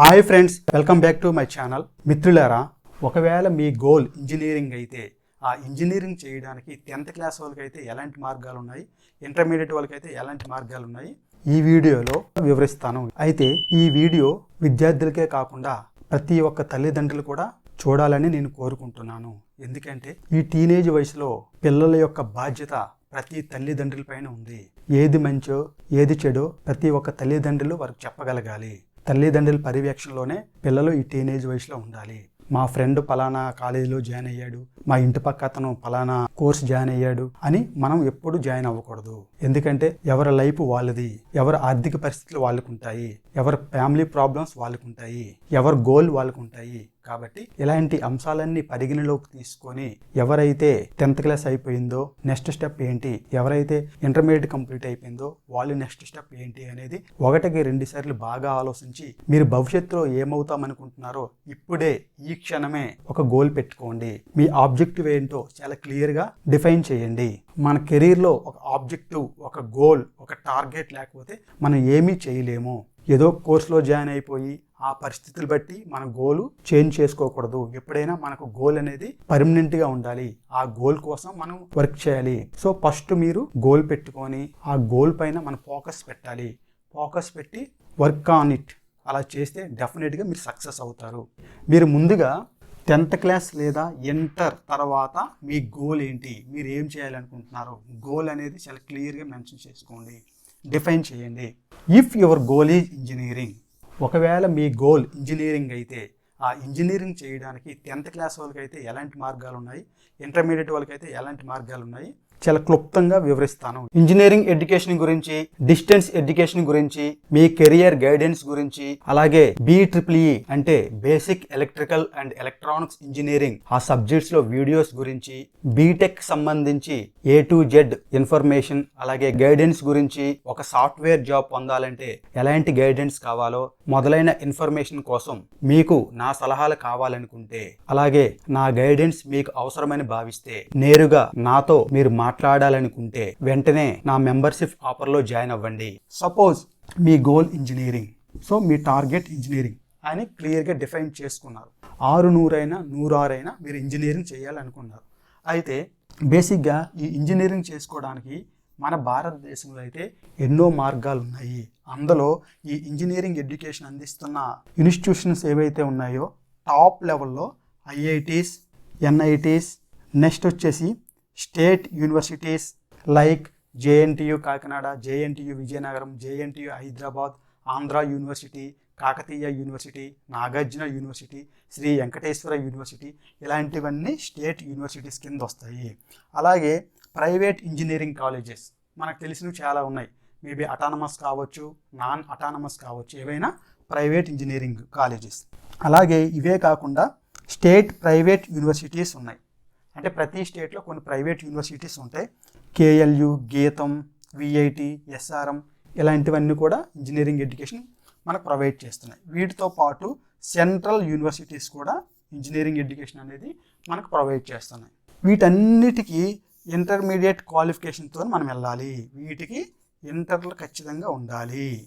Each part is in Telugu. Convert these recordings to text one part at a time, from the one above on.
Hi friends welcome back to my channel. మిత్రులారా ఒకవేళ మీ గోల్ ఇంజనీరింగ్ అయితే ఆ ఇంజనీరింగ్ చేయడానికి టెన్త్ క్లాస్ వాళ్ళకి అయితే ఎలాంటి మార్గాలు ఉన్నాయి? ఇంటర్మీడియట్ వాళ్ళకి అయితే ఎలాంటి మార్గాలు ఉన్నాయి? ఈ వీడియోలో వివరిస్తాను. అయితే ఈ వీడియో విద్యార్థులకే కాకుండా ప్రతి ఒక్క తల్లిదండ్రులు కూడా చూడాలని నేను కోరుకుంటున్నాను. ఎందుకంటే ఈ టీనేజ్ వయసులో పిల్లల యొక్క బాధ్యత ప్రతి తల్లిదండ్రుల పైన ఉంది. ఏది మంచో ఏది చెడో ప్రతి ఒక్క తల్లిదండ్రులు వారికి చెప్పగలగాలి. తల్లిదండ్రుల పర్యవేక్షణలోనే పిల్లలు ఈ టీనేజ్ వయసులో ఉండాలి. మా ఫ్రెండ్ పలానా కాలేజీలో జాయిన్ అయ్యాడు మా ఇంటి పక్క అతను పలానా కోర్స్ జాయిన్ అయ్యాడు అని మనం ఎప్పుడు జాయిన్ అవ్వకూడదు. ఎందుకంటే ఎవరి లైఫ్ వాళ్ళది ఎవరి ఆర్థిక పరిస్థితులు వాళ్ళకు ఉంటాయి ఎవరి ఫ్యామిలీ ప్రాబ్లమ్స్ వాళ్ళకు ఉంటాయి ఎవరి గోల్ వాళ్ళకు ఉంటాయి కాబట్టి ఇలాంటి అంశాలన్నీ పరిగణలోకి తీసుకొని ఎవరైతే టెన్త్ క్లాస్ అయిపోయిందో నెక్స్ట్ స్టెప్ ఏంటి ఎవరైతే ఇంటర్మీడియట్ కంప్లీట్ అయిపోయిందో వాళ్ళు నెక్స్ట్ స్టెప్ ఏంటి అనేది ఒకటికి రెండు సార్లు బాగా ఆలోచించి మీరు భవిష్యత్తులో ఏమవుతామనుకుంటున్నారో ఇప్పుడే ఈ క్షణమే ఒక గోల్ పెట్టుకోండి. మీ ఆబ్జెక్టివ్ ఏంటో చాలా క్లియర్గా డిఫైన్ చేయండి. మన కెరీర్లో ఒక ఆబ్జెక్టివ్ ఒక గోల్ ఒక టార్గెట్ లేకపోతే మనం ఏమీ చేయలేము. ఏదో కోర్సులో జాయిన్ అయిపోయి ఆ పరిస్థితులు బట్టి మన గోల్ చేంజ్ చేసుకోకూడదు. ఎప్పుడైనా మనకు గోల్ అనేది పర్మనెంట్గా ఉండాలి. ఆ గోల్ కోసం మనం వర్క్ చేయాలి. సో ఫస్ట్ మీరు గోల్ పెట్టుకొని ఆ గోల్ పైన మనం ఫోకస్ పెట్టాలి. ఫోకస్ పెట్టి వర్క్ ఆన్ ఇట్. అలా చేస్తే డెఫినెట్గా మీరు సక్సెస్ అవుతారు. మీరు ముందుగా టెన్త్ క్లాస్ లేదా ఇంటర్ తర్వాత మీ గోల్ ఏంటి? మీరు ఏం చేయాలనుకుంటున్నారు? గోల్ అనేది చాలా క్లియర్గా మెన్షన్ చేసుకోండి. డిఫైన్ చేయండి. If your goal is engineering ఒకవేళ మీ గోల్ ఇంజనీరింగ్ అయితే ఆ ఇంజనీరింగ్ చేయడానికి టెన్త్ క్లాస్ వాళ్ళకైతే ఎలాంటి మార్గాలు ఉన్నాయి ఇంటర్మీడియట్ వాళ్ళకి అయితే ఎలాంటి మార్గాలు ఉన్నాయి చాలా క్లుప్తంగా వివరిస్తాను. ఇంజనీరింగ్ ఎడ్యుకేషన్ గురించి డిస్టెన్స్ ఎడ్యుకేషన్ గురించి మీ కెరియర్ గైడెన్స్ గురించి అలాగే బి ట్రిపుల్ e అంటే basic electrical and electronics engineering ఆ సబ్జెక్ట్స్లో వీడియోస్ గురించి బీటెక్ సంబంధించి ఏ టు జెడ్ ఇన్ఫర్మేషన్ అలాగే గైడెన్స్ గురించి ఒక సాఫ్ట్వేర్ జాబ్ పొందాలంటే ఎలాంటి గైడెన్స్ కావాలో మొదలైన ఇన్ఫర్మేషన్ కోసం మీకు నా సలహాలు కావాలనుకుంటే అలాగే నా గైడెన్స్ మీకు అవసరమని భావిస్తే నేరుగా నాతో మీరు మాట్లాడాలనుకుంటే వెంటనే నా మెంబర్షిప్ ఆఫర్లో జాయిన్ అవ్వండి. సపోజ్ మీ గోల్ ఇంజనీరింగ్ సో మీ టార్గెట్ ఇంజనీరింగ్ అని క్లియర్గా డిఫైన్ చేసుకున్నారు. ఆరు నూరైనా నూరారైనా మీరు ఇంజనీరింగ్ చేయాలనుకున్నారు. అయితే బేసిక్గా ఈ ఇంజనీరింగ్ చేసుకోవడానికి మన భారతదేశంలో అయితే ఎన్నో మార్గాలు ఉన్నాయి అందులో ఈ ఇంజనీరింగ్ ఎడ్యుకేషన్ అందిస్తున్న ఇన్స్టిట్యూషన్స్ ఏవైతే ఉన్నాయో టాప్ లెవెల్లో ఐఐటీస్ ఎన్ఐటీస్ నెక్స్ట్ వచ్చేసి state universities like JNTU Kakinada JNTU Vizianagaram JNTU Hyderabad Andhra university Kakatiya university Nagarjuna university Sri Venkateswara university ఇలాంటివన్నీ స్టేట్ యూనివర్సిటీస్ కింద వస్తాయి. అలాగే ప్రైవేట్ ఇంజనీరింగ్ కాలేజెస్ మనకు తెలిసినవి చాలా ఉన్నాయి. మేబీ అటానమస్ కావచ్చు నాన్ అటానమస్ కావచ్చు ఏవైనా ప్రైవేట్ ఇంజనీరింగ్ కాలేజెస్. అలాగే ఇవే కాకుండా స్టేట్ ప్రైవేట్ యూనివర్సిటీస్ ఉన్నాయి. అంటే ప్రతి స్టేట్లో కొన్ని ప్రైవేట్ యూనివర్సిటీస్ ఉంటాయి. కేఎల్యు గీతం విఐటి ఎస్ఆర్ఎం ఇలాంటివన్నీ కూడా ఇంజనీరింగ్ ఎడ్యుకేషన్ మనకు ప్రొవైడ్ చేస్తున్నాయి. వీటితో పాటు సెంట్రల్ యూనివర్సిటీస్ కూడా ఇంజనీరింగ్ ఎడ్యుకేషన్ అనేది మనకు ప్రొవైడ్ చేస్తున్నాయి. వీటన్నిటికీ ఇంటర్మీడియట్ క్వాలిఫికేషన్తో మనం వెళ్ళాలి. వీటికి ఇంటర్లు ఖచ్చితంగా ఉండాలి.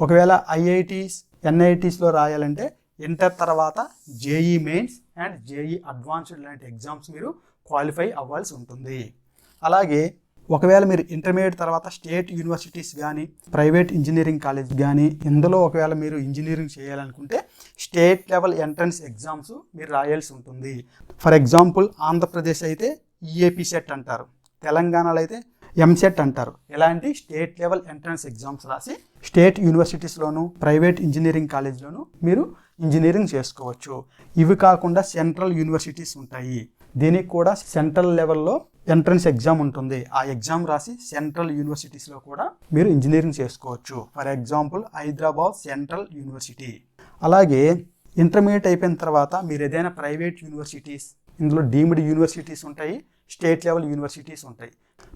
ఒకవేళ ఐఐటీస్ ఎన్ఐటీస్లో రాయాలంటే ఇంటర్ తర్వాత JEE Mains and JEE Advanced లాంటి ఎగ్జామ్స్ మీరు క్వాలిఫై అవ్వాల్సి ఉంటుంది. అలాగే ఒకవేళ మీరు ఇంటర్మీడియట్ తర్వాత స్టేట్ యూనివర్సిటీస్ కానీ ప్రైవేట్ ఇంజనీరింగ్ కాలేజ్ కానీ ఇందులో ఒకవేళ మీరు ఇంజనీరింగ్ చేయాలనుకుంటే స్టేట్ లెవెల్ ఎంట్రన్స్ ఎగ్జామ్స్ మీరు రాయాల్సి ఉంటుంది. ఫర్ ఎగ్జాంపుల్ ఆంధ్రప్రదేశ్ అయితే ఈఏపీ సెట్ అంటారు. తెలంగాణలో అయితే ఎంసెట్ అంటారు. ఇలాంటి స్టేట్ లెవెల్ ఎంట్రన్స్ ఎగ్జామ్స్ రాసి స్టేట్ యూనివర్సిటీస్లోను ప్రైవేట్ ఇంజనీరింగ్ కాలేజ్లోను మీరు ఇంజనీరింగ్ చేసుకోవచ్చు. ఇవి కాకుండా సెంట్రల్ యూనివర్సిటీస్ ఉంటాయి. దీనికి కూడా సెంట్రల్ లెవెల్లో ఎంట్రన్స్ ఎగ్జామ్ ఉంటుంది. ఆ ఎగ్జామ్ రాసి సెంట్రల్ యూనివర్సిటీస్లో కూడా మీరు ఇంజనీరింగ్ చేసుకోవచ్చు. For example Hyderabad central university. అలాగే ఇంటర్మీడియట్ అయిపోయిన తర్వాత మీరు ఏదైనా ప్రైవేట్ యూనివర్సిటీస్ ఇందులో డీమ్డ్ యూనివర్సిటీస్ ఉంటాయి. స్టేట్ లెవెల్ యూనివర్సిటీస్ ఉంటాయి.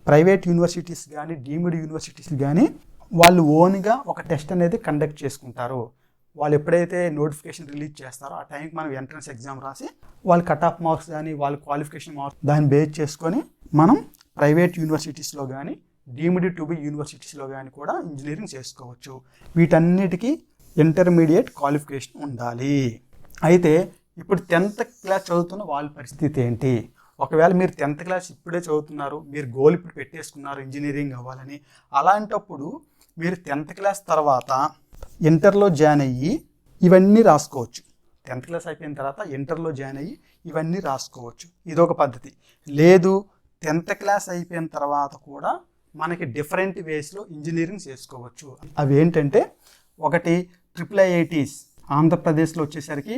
ప్రైవేట్ యూనివర్సిటీస్ కానీ డీమ్డ్ యూనివర్సిటీస్ కానీ వాళ్ళు ఓన్గా ఒక టెస్ట్ అనేది కండక్ట్ చేసుకుంటారు. వాళ్ళు ఎప్పుడైతే నోటిఫికేషన్ రిలీజ్ చేస్తారో ఆ టైంకి మనం ఎంట్రన్స్ ఎగ్జామ్ రాసి వాళ్ళ కట్ ఆఫ్ మార్క్స్ కానీ వాళ్ళ క్వాలిఫికేషన్ మార్క్స్ దాన్ని బేస్ చేసుకొని మనం ప్రైవేట్ యూనివర్సిటీస్లో కానీ డీమ్డ్ టు బి యూనివర్సిటీస్లో కానీ కూడా ఇంజనీరింగ్ చేసుకోవచ్చు. వీటన్నిటికీ ఇంటర్మీడియట్ క్వాలిఫికేషన్ ఉండాలి. అయితే ఇప్పుడు టెన్త్ క్లాస్ చదువుతున్న వాళ్ళ పరిస్థితి ఏంటి? ఒకవేళ మీరు టెన్త్ క్లాస్ ఇప్పుడే చదువుతున్నారు మీరు గోల్ ఇప్పుడు పెట్టేసుకున్నారు ఇంజనీరింగ్ అవ్వాలని అలాంటప్పుడు మీరు టెన్త్ క్లాస్ తర్వాత ఇంటర్లో జాయిన్ అయ్యి ఇవన్నీ రాసుకోవచ్చు. టెన్త్ క్లాస్ అయిపోయిన తర్వాత ఇంటర్లో జాయిన్ అయ్యి ఇవన్నీ రాసుకోవచ్చు. ఇదొక పద్ధతి. లేదు టెన్త్ క్లాస్ అయిపోయిన తర్వాత కూడా మనకి డిఫరెంట్ వేస్లో ఇంజనీరింగ్ చేసుకోవచ్చు. అవి ఏంటంటే ఒకటి ట్రిపుల్ ఐఐటీస్ ఆంధ్రప్రదేశ్లో వచ్చేసరికి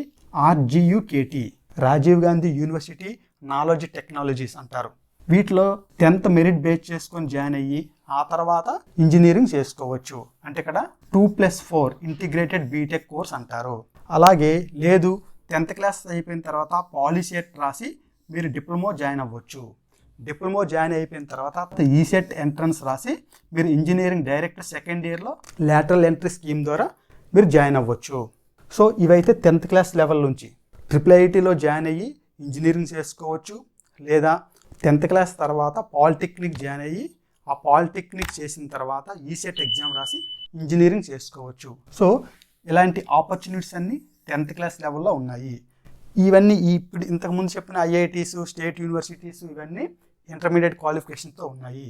RGUKT Rajiv Gandhi university knowledge technologies అంటారు. వీటిలో టెన్త్ మెరిట్ బేస్ చేసుకొని జాయిన్ అయ్యి ఆ తర్వాత ఇంజనీరింగ్ చేసుకోవచ్చు. అంటే ఇక్కడ two plus four integrated BTech course అంటారు. అలాగే లేదు టెన్త్ క్లాస్ అయిపోయిన తర్వాత పాలిసెట్ రాసి మీరు డిప్లొమో జాయిన్ అవ్వచ్చు. డిప్లొమో జాయిన్ అయిపోయిన తర్వాత ఈసెట్ ఎంట్రన్స్ రాసి మీరు ఇంజనీరింగ్ డైరెక్ట్ సెకండ్ ఇయర్లో లాటరల్ ఎంట్రీ స్కీమ్ ద్వారా మీరు జాయిన్ అవ్వచ్చు. సో ఇవైతే టెన్త్ క్లాస్ లెవెల్ నుంచి. ట్రిపుల్ ఐటీలో జాయిన్ అయ్యి ఇంజనీరింగ్ చేసుకోవచ్చు లేదా టెన్త్ క్లాస్ తర్వాత పాలిటెక్నిక్ జాయిన్ అయ్యి ఆ పాలిటెక్నిక్ చేసిన తర్వాత ఈసెట్ ఎగ్జామ్ రాసి ఇంజనీరింగ్ చేసుకోవచ్చు. సో ఇలాంటి ఆపర్చునిటీస్ అన్నీ టెన్త్ క్లాస్ లెవెల్లో ఉన్నాయి. ఇవన్నీ ఇప్పుడు ఇంతకుముందు చెప్పిన ఐఐటీస్ స్టేట్ యూనివర్సిటీస్ ఇవన్నీ ఇంటర్మీడియట్ క్వాలిఫికేషన్తో ఉన్నాయి.